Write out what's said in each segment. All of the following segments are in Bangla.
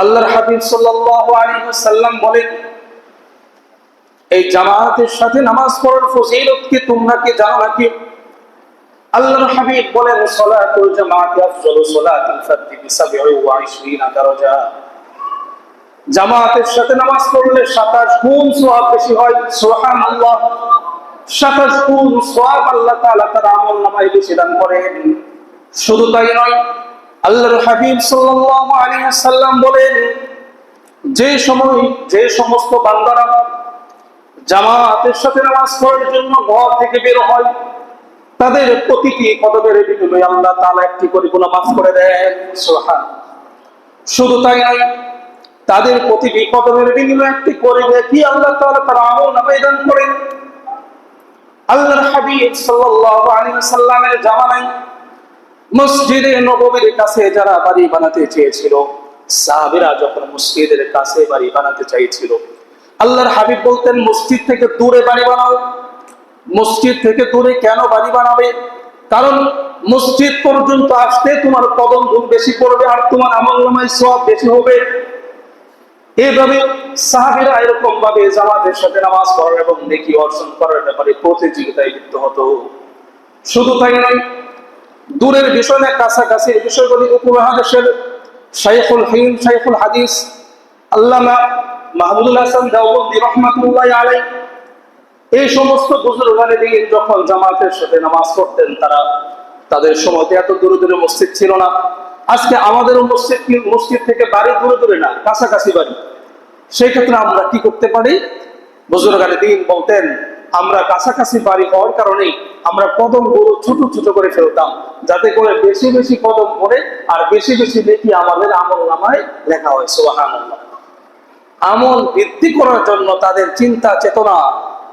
আল্লাহর হাবিব ওয়াসাল্লাম বলেন, এই জামাতের সাথে নামাজ পড়ার ফজিলত কি তোমরা কি জানো নাকি? আল্লাহর হাবিব বলেন, সালাতুল জামাতি আফজালু সালাতিল ফারদি বি 27 দারাজা। জামাতের সাথে নামাজ পড়লে 27 গুণ সওয়াব বেশি হয়, সুবহানাল্লাহ। 27 গুণ সওয়াব আল্লাহ তাআলা তার আমল নামায় বেশি দান করেন। শুধু তাই নয় আল্লাহর হাবিব সাল্লাল্লাহু আলাইহি ওয়াসাল্লাম বলেন, যে সময় যে সমস্ত বান্দারা জামাতের সাথে নামাজ পড়ার জন্য ঘর থেকে বের হয়, তাদের প্রতিটি কদমের বিনিময়ে আল্লাহ তাআলা একটি করে গুনাহ মাফ করে দেন। সুবহান শুধু তাই নয়, তাদের প্রতিটি কদমের বিনিময়ে একটি করে দেখি আল্লাহ তাআলা তার আমল নামে দান করেন। আল্লাহর হাবিব সাল্লাল্লাহু আলাইহি ওয়াসাল্লামের জামানায় মসজিদে নববীর কাছে যারা বাড়ি বানাতে চেয়েছিল, সাহাবীরা যখন মসজিদের কাছে বাড়ি বানাতে চাইছিল, আল্লাহর হাবিব বলতেন, মসজিদ থেকে দূরে বাড়ি বানাও। মসজিদ থেকে দূরে কেন বাড়ি বানাবে? কারণ মসজিদ পর্যন্ত আসতে তোমার কদম ধূপ বেশি পড়বে আর তোমার আমল নামায় সব বেশি হবে। এইভাবে সাহাবিরা এরকম ভাবে জামাতের সাথে নামাজ পড়ার এবং নেকি অর্জন করার ব্যাপারে প্রতিযোগিতায় লিপ্ত হতো। শুধু তাই নয় দূরের বিষয় না কাছাকাছির বিষয়গুলি উপমহাদেশের শাইখুল হিম শাইখুল হাদিস, আল্লামা মাহমুদুল হাসান দাউদ্দি রহমাতুল্লাহ আলাই এই সমস্ত বুজুর্গানে দিয়ে যখন জামাতের সাথে নামাজ পড়তেন, তারা তাদের সময়তে এত দূরে দূরে মসজিদ ছিল না। আজকে আমাদের মসজিদ মসজিদ থেকে বাড়ি দূরে দূরে না, কাছাকাছি বাড়ি। সেই ক্ষেত্রে আমরা কি করতে পারি? বুজুর্গানে দিন বলতেন আমরা কাছাকাছি বাড়ি হওয়ার কারণে আমরা কদমগুলো ছোট ছোট করে ফেলতাম। যাতে করে বেশি বেশি কদম পড়ে আর বেশি বেশি দেখি আমাদের আমল নামায় লেখা হয় সোহান আমল বৃদ্ধি করার জন্য তাদের চিন্তা, চেতনা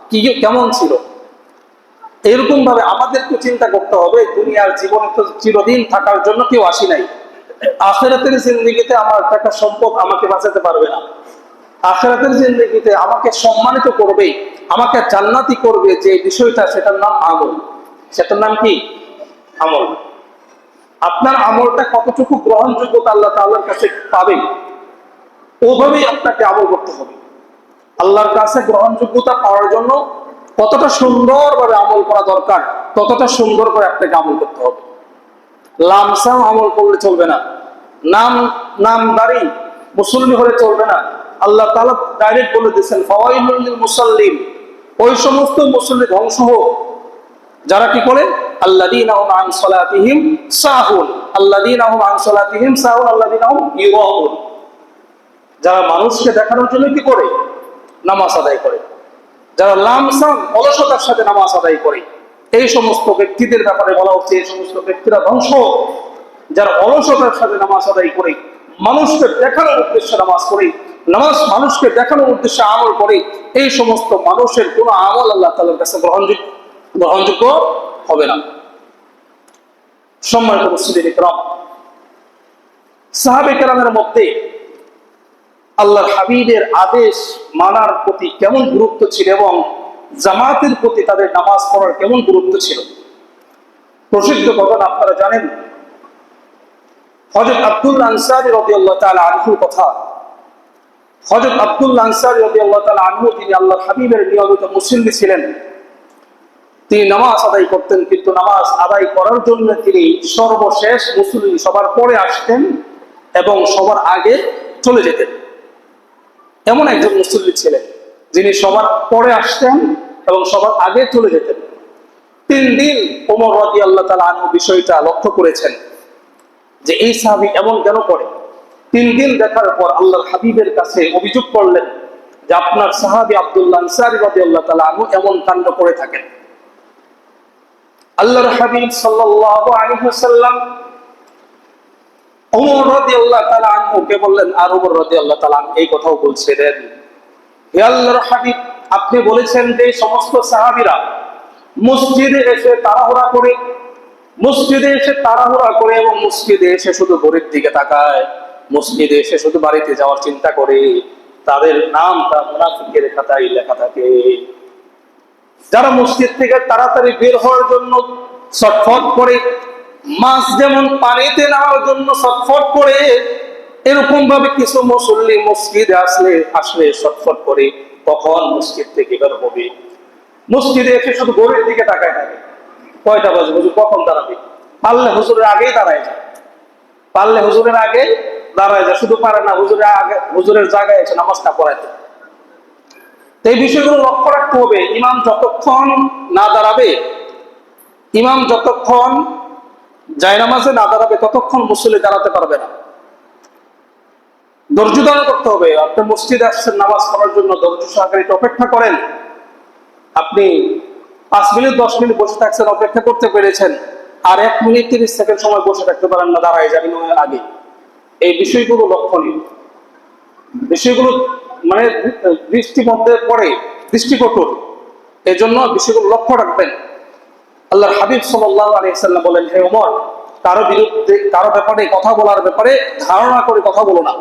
কি, কেমন ছিল? এরকম ভাবে আমাদেরকে চিন্তা করতে হবে। দুনিয়ার জীবনে তো চিরদিন থাকার জন্য কেউ আসি নাই। আখেরাতের জিন্দগিতে আমার টাকা সম্পদ আমাকে বাঁচাতে পারবে না। আখেরাতের জিন্দগিতে আমাকে সম্মানিত করবে আমাকে জান্নাতি করবে যে বিষয়টা, সেটার নাম আমল। সেটার নাম কি? আমল। আপনার আমলটা কতটুকু গ্রহণযোগ্যতা আল্লাহ তাআলার কাছে পাবে ওভাবেই আপনাকে আমল করতে হবে। আল্লাহর কাছে গ্রহণযোগ্যতা পাওয়ার জন্য কতটা সুন্দরভাবে আমল করা দরকার, ততটা সুন্দর করে আপনাকে আমল করতে হবে। লামসাম আমল করলে চলবে না। নাম নাম, নামদারি মুসল্লি হলে চলবে না। আল্লাহ তালা ডাইরেক্ট বলে দিয়েছেন, ফাওয়াইলুল লিল মুসাল্লিম ওই সমস্ত মুসল্লি ধ্বংস হোক। যারা কি করে? আল্লাযীনা হুম আন সালাতিহিম সাহুন। আল্লাযীনা হুম আন সালাতিহিম সাহুন, আল্লাযীনা হুম ইউরাউন যারা মানুষকে দেখানোর জন্য কি করে? নামাজ আদায় করে। যারা লামসাম অলসতার সাথে নামাজ আদায় করে। এই সমস্ত ব্যক্তিদের ব্যাপারে বলা হচ্ছে, এই সমস্ত ব্যক্তিরা ধ্বংস যারা অলসতার সাথে নামাজ আদায় করে, মানুষকে দেখানোর উদ্দেশ্যে নামাজ করে নামাজ মানুষকে দেখানোর উদ্দেশ্যে আমল করে, এই সমস্ত মানুষের কোনো আমল আল্লাহ তাআলার কাছে গ্রহণযোগ্য গ্রহণযোগ্য হবে না। সম্মানিত মুসলিম ইকরাম, সাহাবে কেরামের মধ্যে আল্লাহর হাবিবের আদেশ মানার প্রতি কেমন গুরুত্ব ছিল এবং জামাতের প্রতি তাদের নামাজ পড়ার কেমন গুরুত্ব ছিল? প্রসিদ্ধ ঘটনা আপনারা জানেন। হজরত আব্দুল আনসারি রবি আল্লাহ তালা আনহুর কথা। হজরত আব্দুল আনসারি রবি আল্লাহ তালা আনহু, তিনি আল্লাহ হাবিবের নিয়মিত মুসল্লি ছিলেন। তিনি নামাজ আদায় করতেন, কিন্তু নামাজ আদায় করার জন্য তিনি সর্বশেষ মুসল্লি সবার পরে আসতেন এবং সবার আগে চলে যেতেন। এমন একজন মুসল্লি ছিলেন, যিনি সবার পরে আসতেন এবং সবার আগে চলে যেতেন। তিন দিন ওমর রাজি আল্লাহ তালা আনু বিষয়টা লক্ষ্য করেছেন, যে এই সাহাবি এমন কেন করে? তিন দিন দেখার পর আল্লাহর হাবিবের কাছে অভিযোগ করলেন যে আপনার সাহাবি আব্দুল্লাহ আনসারি আল্লাহ তালা আনু এমন কাণ্ড করে থাকেন। আল্লাহর হাবিব সাল্লাল্লাহু আলাইহি ওয়াসাল্লাম ওমর তাআলা আনহুকে বললেন, আর ওমর তাআলা আনহু এই কথাও বলছিলেন, হে আল্লাহর হাবিব, আপনি বলেছেন যে সমস্ত সাহাবীরা মসজিদে এসে তাড়াহুড়া করে, মসজিদে এসে তাড়াহুড়া করে এবং মসজিদে এসে শুধু গরিব দিকে তাকায়। মসজিদে এসে শুধু বাড়িতে যাওয়ার চিন্তা করে, তাদের নামটা মুনাফিকের খাতায় লেখা থাকে। যারা মসজিদ থেকে তাড়াতাড়ি বের হওয়ার জন্য ছটফট করে, মাছ যেমন পানিতে নেওয়ার জন্য ছটফট করে এরকম ভাবে কিছু মুসল্লি মসজিদে আসলে আসলে ছটফট করে কখন মসজিদ থেকে বের হবে। মসজিদে এসে শুধু ঘড়ির দিকে তাকায় থাকে। কয়টা বাজে হুজুর কখন দাঁড়াবে? পারলে হুজুরের আগেই দাঁড়ায় যায়। পারলে হুজুরের আগে দাঁড়ায় যায়, শুধু পারে না হুজুরের আগে, হুজুরের জায়গায় এসে নামাজটা পড়াইতে এই বিষয়গুলো লক্ষ্য রাখতে হবে, ইমাম যতক্ষণ না দাঁড়াবে, ইমাম যতক্ষণ জায়নামাজে না দাঁড়াবে, ততক্ষণ মুসল্লি দাঁড়াতে পারবে না। ধৈর্য ধারণ করতে হবে, আপনি মসজিদে আসছেন, নামাজ পড়ার জন্য ধৈর্য সহকারে অপেক্ষা করেন। আপনি পাঁচ মিনিট, দশ মিনিট বসে থাকছেন, অপেক্ষা করতে পেরেছেন, আর এক মিনিট তিরিশ সেকেন্ড সময় বসে থাকতে পারেন না, দাঁড়ায় যাবেন আগে। এই বিষয়গুলো লক্ষণীয়। বিষয়গুলো মানে দৃষ্টি মধ্যে পড়ে এই জন্য বিষয়গুলো লক্ষ্য রাখবেন। আল্লাহর হাবিব সাল্লাহ আলিয়াল্লাম বলেন, হে ওমর, কারও বিরুদ্ধে, কারও ব্যাপারে কথা বলার ব্যাপারে ধারণা করে কথা বলো না।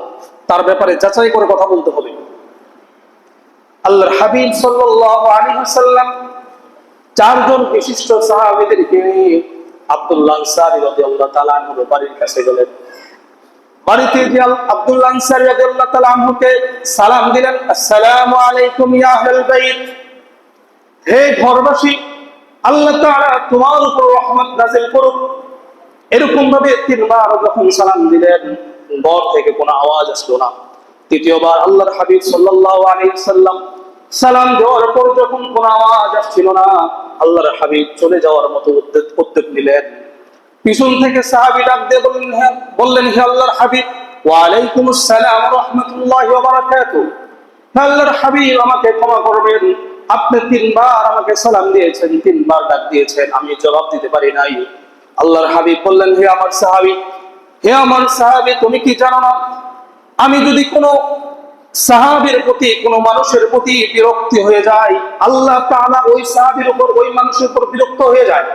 তার ব্যাপারে যাচাই করে কথা বলতে হবে। আল্লাহর হাবিব সাল্লাহ চারজন বিশিষ্ট সাহাবিদেরকে আব্দুল্লাহ রাদিয়াল্লাহু তাআলা আনহুর বাড়ির কাছে গেলেন। বাড়িতে যে আব্দুল্লাহ আনসারী রাদিয়াল্লাহু তাআলা আনহুকে সালাম দিলেন, আসসালামু আলাইকুম ইয়া আহলাল বাইত। হে ঘরবাসী, আল্লাহ তাআলা তোমার উপর রহমত নাযিল করুক। এরকম ভাবে তিনবার যখন সালাম দিলেন, ঘর থেকে কোনো আওয়াজ আসলো না। তৃতীয়বার আল্লাহর হাবিব সাল্লাল্লাহু আলাইহি সাল্লাম সালাম দেওয়ার পর যখন কোনো আওয়াজ আসছিল না, আল্লাহর হাবিব চলে যাওয়ার মতো উদ্যোগ নিলেন। পিছন থেকে সাহাবী ডাক দিয়ে বললেন হ্যাঁ বললেন, হে আল্লাহর হাবিব ওয়া আলাইকুম আসসালাম রাহমাতুল্লাহি আল্লাহর হাবিব, আমাকে ক্ষমা করবেন। আপনি তিনবার আমাকে সালাম দিয়েছেন, তিনবার ডাক দিয়েছেন। আমি জবাব দিতে পারি নাই। আল্লাহর হাবিব বললেন, হে আমার সাহাবী, হে আমার সাহাবী, তুমি কি জানো না? আমি যদি কোনো সাহাবীর প্রতি, কোনো মানুষের প্রতি বিরক্তি হয়ে যায় আল্লাহ তাআলা ওই সাহাবীর উপর, ওই মানুষের উপর বিরক্ত হয়ে যায়।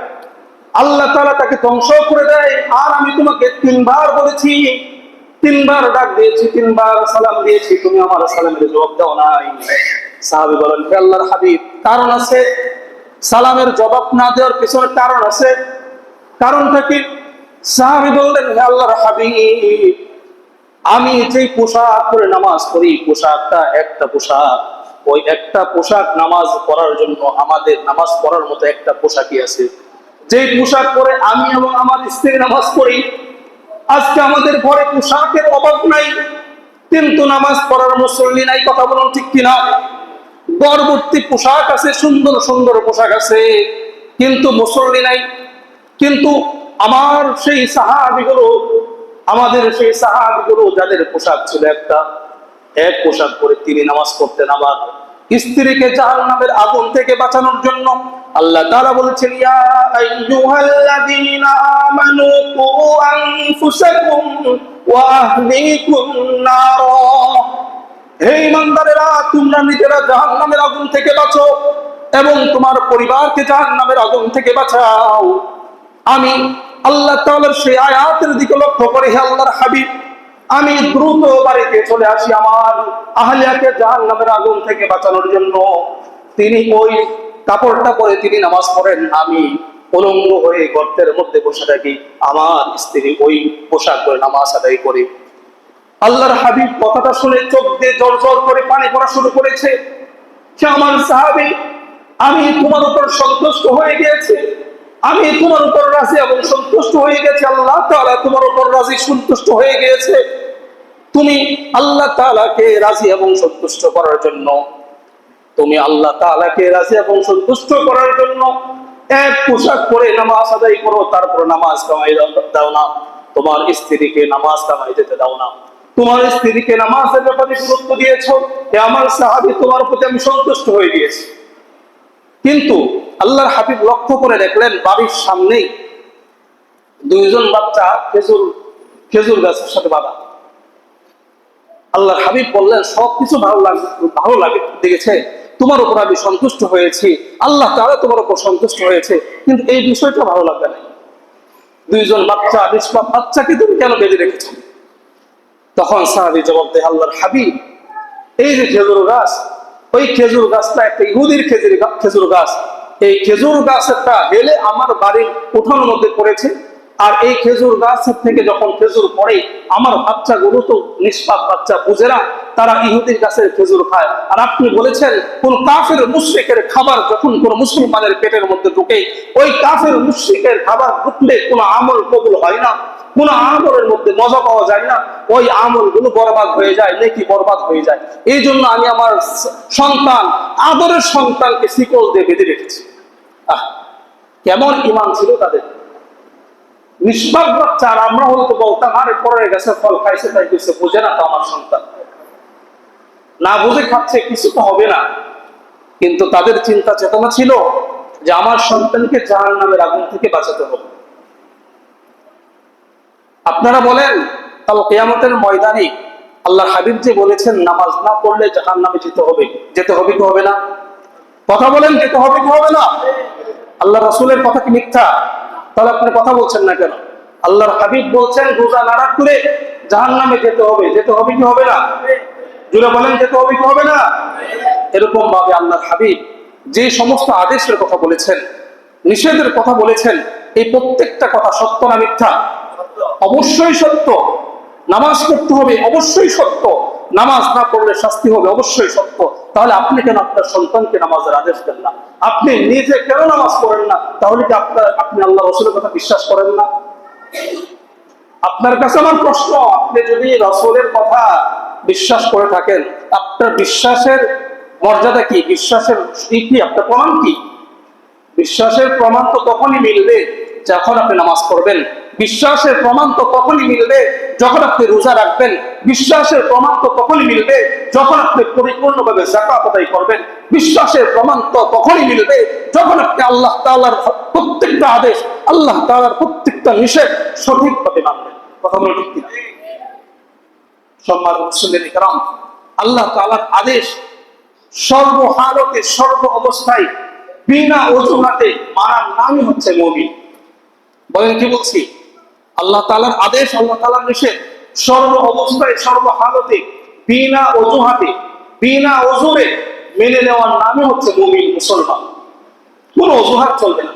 আল্লাহ তাআলা তাকে ধ্বংস করে দেয়। আর আমি তোমাকে তিনবার বলেছি, তিনবার ডাক দিয়েছি, তিনবার সালাম দিয়েছি, তুমি আমার সালামের জবাব দাও নাই। সাহাবী বলেন আল্লাহর হাবিব, কারণ আছে? সালামের জবাব না দেওয়ার পিছনে কারণ আছে। কারণটা কি? সাহাবী বললেন, হে আল্লাহর হাবিব, আমি যেই পোশাক পরে নামাজ পড়ি, পোশাকটা একটা পোশাক। ওই একটা পোশাক নামাজ পড়ার জন্য আমাদের নামাজ পড়ার মতো একটা পোশাকই আছে। যেই পোশাক পরে আমি এবং আমার স্ত্রী নামাজ পড়ি, আজকে আমাদের ঘরে পোশাকের অভাব নাই, কিন্তু নামাজ পড়ার মুসল্লি নাই, কথা বলুন ঠিক কিনা? গর্ভবর্তী পোশাক আছে, সুন্দর সুন্দর পোশাক আছে, কিন্তু মুসল্লি নাই। কিন্তু আমার সেই সাহাবিগুলো, আমাদের সেই সাহাবিগুলো, যাদের পোশাক ছিল একটা, এক পোশাক পরে তিনি নামাজ পড়তেন আবার স্ত্রীকে জাহান্নামের আগুন থেকে বাঁচানোর জন্য আল্লাহ তাআলা বলেছেন হে ইমানদারেরা তোমরা নিজেরা জাহান্নামের আগুন থেকে বাঁচো এবং তোমার পরিবারকে জাহান্নামের আগুন থেকে বাঁচাও। আমি আল্লাহ তাআলার সেই আয়াতের দিকে লক্ষ্য করে, হে আল্লাহর হাবিব। আমি দ্রুত বাড়িতে চলে আসি আমার আহলিয়াকে জাহান্নামের আগুন থেকে বাঁচানোর জন্য। তিনি ওই কাপড়টা পরে তিনি নামাজ পড়েন, আমি উলঙ্গ হয়ে গর্তের মধ্যে বসে থাকি। আমার স্ত্রী ওই পোশাক পরে নামাজ আদায় করে। আল্লাহর হাবিব কথাটা শুনে চোখ দিয়ে জল জল করে পানি পড়া শুরু করেছে। সে আমার সাহাবি, আমি তোমার উপর সন্তুষ্ট হয়ে গিয়েছি। আমি তোমার উপর রাজি এবং সন্তুষ্ট হয়ে গেছি। আল্লাহ তোমার উপর রাজি সন্তুষ্ট হয়ে গিয়েছে। তুমি আল্লাহ তাআলাকে রাজি এবং সন্তুষ্ট করার জন্য, তুমি আল্লাহ তাআলাকে রাজি এবং সন্তুষ্ট করার জন্য এক পোশাক পরে নামাজ আদায় করো, তারপর নামাজ কামাই দাও- না। তোমার স্ত্রীকে নামাজ কামাই যেতে দাও না। তোমার স্ত্রীকে নামাজের ব্যাপারে গুরুত্ব দিয়েছ, এ আমার সাহাবি তোমার প্রতি আমি সন্তুষ্ট হয়ে গিয়েছি। কিন্তু আল্লাহর হাবিব লক্ষ্য করে দেখলেন, বাড়ির সামনেই দুইজন বাচ্চা খেজুর খেজুর গাছের সাথে বাঁধা। আল্লাহর হাবিব বললেন, সবকিছু ভালো লাগে ভালো লাগে, দেখেছে? তোমার উপর আমি সন্তুষ্ট হয়েছি। আল্লাহ তাআলা তোমার উপর সন্তুষ্ট হয়েছে, কিন্তু এই বিষয়টা ভালো লাগবে না। দুইজন বাচ্চা, নিষ্পাপ বাচ্চাকে তুমি কেন বেঁধে রেখেছো? তখন সাহাবি জবাব দেয়, আল্লাহর হাবিব, এই যে খেজুর গাছ, ওই খেজুর গাছটা একটা ইহুদির খেজুর খেজুর গাছ। এই খেজুর গাছটা হেলে আমার বাড়ির উঠানোর মধ্যে পড়েছে। আর এই খেজুর গাছ থেকে যখন খেজুর পড়ে, আমার বাচ্চাগুলো তো নিষ্পাপ বাচ্চা বুঝে না, তারা ইহুদির গাছের খেজুর খায়। আর আপনি বলেছেন, কোন কাফের মুশ্রিকের খাবার যখন কোন মুসলমানের পেটের মধ্যে ঢুকে, ওই কাফের মুশ্রিকের খাবার ঢুকলে কোনো আমল কবুল হয় না? কোন আমলের মধ্যে মজা পাওয়া যায় না? ওই আমলগুলো বরবাদ হয়ে যায়, নাকি বরবাদ হয়ে যায়। এই জন্য আমি আমার সন্তান, আদরের সন্তানকে শিকল দিয়ে বেঁধে রেখেছি। কেমন ইমান ছিল তাদের? নিষ্পাপ বাচ্চা আর আমরা হয়তো বলতাম, আরে পরে গেছে ফল খাইছে, তাই কিছু না তো আমার সন্তান। না বুঝে খাচ্ছে, কিছু তো হবে না। কিন্তু তাদের চিন্তা চেতনা ছিল যে আমার সন্তানকে জাহান নামের আগুন থেকে বাঁচাতে হবে। আপনারা বলেন কাল কেয়ামতের ময়দানে আল্লাহ হাবিব যে বলেছেন, নামাজ না পড়লে জাহান নামে যেতে হবে। যেতে হবে কি হবে না? কথা বলেন, যেতে হবে কি হবে না? আল্লাহ রসুলের কথা কি মিথ্যা? তাহলে আপনি কথা বলছেন না কেন? আল্লাহর হাবিব বলছেন, রোজা নাড়া করে জাহান নামে যেতে হবে। যেতে হবে কি হবে না? জুড়ে বলেন, যেতে হবে কি হবে না? এরকম ভাবে আল্লাহর হাবিব যে সমস্ত আদেশের কথা বলেছেন, নিষেধের কথা বলেছেন, এই প্রত্যেকটা কথা সত্য না মিথ্যা? অবশ্যই সত্য। নামাজ পড়তে হবে, অবশ্যই সত্য। নামাজ না পড়লে শাস্তি হবে, অবশ্যই সত্য। তাহলে আপনি কেন আপনার সন্তানকে নামাজের আদেশ দেন না? আপনি নিজে কেন নামাজ পড়েন না? তাহলে কি আপনার, আপনি আল্লাহ রসুলের কথা বিশ্বাস করেন না? আপনার কাছে আমার প্রশ্ন, আপনি যদি রসুলের কথা বিশ্বাস করে থাকেন, আপনার বিশ্বাসের মর্যাদা কি? বিশ্বাসের কি? আপনার প্রমাণ কি? বিশ্বাসের প্রমাণ তো তখনই মিলবে যখন আপনি নামাজ পড়বেন। বিশ্বাসের প্রমাণ তো তখনই মিলবে যখন আপনি রোজা রাখবেন। বিশ্বাসের প্রমাণ তো তখনই মিলবে যখন আপনি পরিপূর্ণভাবে জাকাত আদায় করবেন। বিশ্বাসের প্রমাণ তো তখনই মিলবে যখন আপনি আল্লাহ তাআলার প্রত্যেকটা আদেশ, আল্লাহ তাআলার প্রত্যেকটা নিষেধ সঠিকভাবে মানবেন। কথা বলে ঠিক সম্মান মুসলিম ইকরাম আল্লাহ তাআলার আদেশ সর্বহালতে সর্ব অবস্থায়, বিনা অজুহাতে মানার নামই হচ্ছে মমিন। বলেন কি বলছি? আল্লাহ তালার আদেশ, আল্লাহ তালার নিষেধ। সর্ব অবস্থায়, সর্ব হালতে, বিনা অজুহাতে, বিনা অজুরে মেনে নেওয়ার নামে হচ্ছে মমিন, মুসলমান। কোন অজুহাত চলবে না।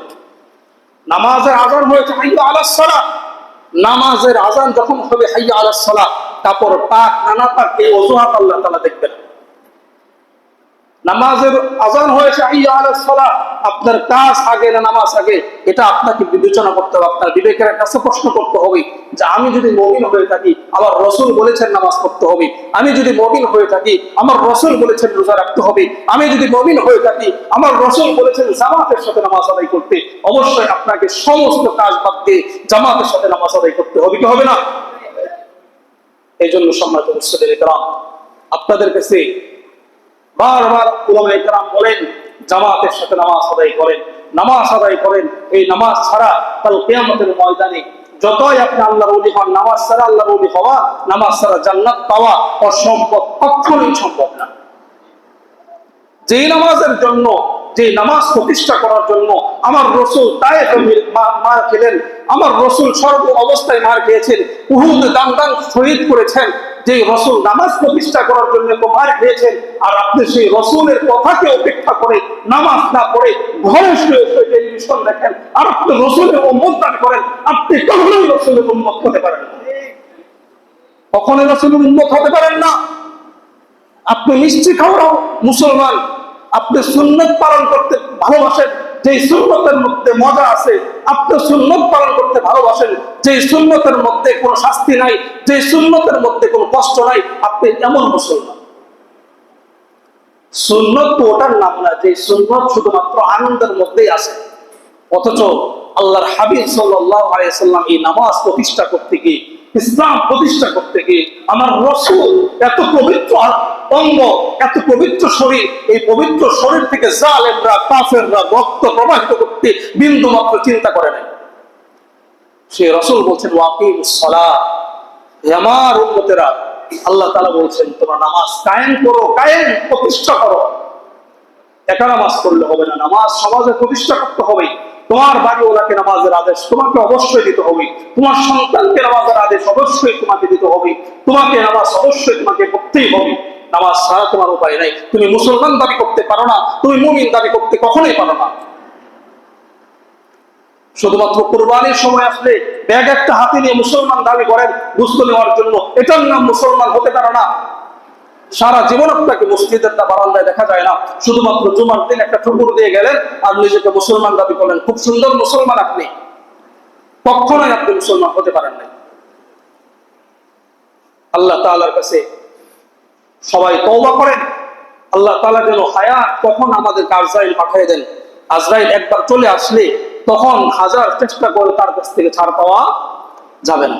নামাজের আজান হয়েছে, হাইয়া আলাস সালাহ। নামাজের আজান যখন হবে, হাইয়া আলাস সালাহ। কাপড় পাক, নানা পাক এই অজুহাত আল্লাহ তালা দেখবেন। নামাজের আজান হয়েছে আলাস আপনার কাজ আগে না নামাজ আগে? এটা আপনাকে বিবেচনা করতে হবে, আপনার বিবেকের কাছে প্রশ্ন করতে হবে যে আমি যদি মমিন হয়ে থাকি, আমার রসুল বলেছেন নামাজ পড়তে হবে। আমি যদি মমিন হয়ে থাকি, আমার রসুল বলেছেন রোজা রাখতে হবে। আমি যদি মমিন হয়ে থাকি, আমার রসুল বলেছেন জামাতের সাথে নামাজ আদায় করতে। অবশ্যই আপনাকে সমস্ত কাজ বাদ দিয়ে জামাতের সাথে নামাজ আদায় করতে হবে, কি হবে না? এই জন্য সম্মানিত মুসলিম আপনাদের কাছে বারবার বলেন, জামাতের সাথে নামাজ আদায় করেন, নামাজ আদায় করেন, এই নামাজ ছাড়া কিয়ামতের ময়দানে যতই আপনি আল্লাহর হন, নামাজ ছাড়া আল্লাহর হওয়া, নামাজ ছাড়া জান্নাত পাওয়া অসম্ভব কখনোই সম্ভব না। যেই নামাজের জন্য, যে নামাজ প্রতিষ্ঠা করার জন্য আমার রসুল তাই মার খেলেন, আমার রসুল সর্ব অবস্থায় মার খেয়েছেন, উহুদ দান দান শহীদ করেছেন যে রসুল নামাজ প্রতিষ্ঠা করার জন্য তো মার খেয়েছেন আর আপনি সেই রসুলের কথাকে অপেক্ষা করে নামাজ না পড়ে ঘরে শুয়ে শুয়ে টেলিভিশন দেখেন, আর আপনি রসুলের উম্মত দান করেন, আপনি কখনোই রসুলের উন্মত হতে পারেন না। কখনোই রসুলের উন্মত হতে পারেন না। আপনি মিষ্টি খাওয়াও মুসলমান, আপনি সুন্নত পালন করতে ভালোবাসেন যে সুন্নতের মধ্যে মজা আছে, আপনি সুন্নত পালন করতে ভালোবাসেন। যে সুন্নতের মধ্যে কোনো শাস্তি নাই যে সুন্নতের মধ্যে কোনো কষ্ট নাই, আপনি এমন মুসলমান। সুন্নত তো ওটার নাম না, যে সুন্নত শুধুমাত্র আনন্দের মধ্যেই আছে। অথচ আল্লাহর হাবিব সাল্লাম এই নামাজ প্রতিষ্ঠা করতে গিয়ে, ইসলাম প্রতিষ্ঠা করতে গিয়ে আমার রসুল এত পবিত্র অঙ্গ, এত পবিত্র শরীর, এই পবিত্র শরীর থেকে জালেমরা, কাফেররা রক্ত প্রবাহিত করতে বিন্দু মাত্র চিন্তা করে নাই। সে রসুল বলছেন ওয়াকিম সলা আমার উন্মতেরা আল্লাহ তালা বলছেন, তোমরা নামাজ কায়েম করো, কায়েম প্রতিষ্ঠা করো। একা নামাজ করলে হবে না, নামাজ সমাজে প্রতিষ্ঠা করতে হবে। তোমার বাড়ি ওলাকে নামাজের আদেশ তোমাকে অবশ্যই দিতে হবে। তোমার সন্তানকে নামাজের আদেশ অবশ্যই তোমাকে দিতে হবে। তোমাকে নামাজ অবশ্যই তোমাকে করতেই হবে। নামাজ ছাড়া তোমার উপায় নাই। তুমি মুসলমান দাবি করতে পারো না, তুমি মুমিন দাবি করতে কখনোই পারো না। শুধুমাত্র কোরবানির সময় আসলে ব্যাগ একটা হাতে নিয়ে মুসলমান দাবি করেন বুঝতে নেওয়ার জন্য। এটার নাম মুসলমান হতে পারে না। সারা জীবন আপনাকে মসজিদের তা বারান্দায় দেখা যায় না। শুধুমাত্র জুমার দিন একটা ঠুকুর দিয়ে গেলেন আর নিজেকে মুসলমান দাবি করলেন। খুব সুন্দর মুসলমান আপনি। কখনোই আপনি মুসলমান হতে পারেন নাই। আল্লাহ তাআলার কাছে সবাই তওবা করেন। আল্লাহ তালা যেন হায়া তখন আমাদের আজরাইল পাঠিয়ে দেন। আজরাইল একবার চলে আসলে তখন হাজার চেষ্টা করে তার কাছ থেকে ছাড় পাওয়া যাবে না।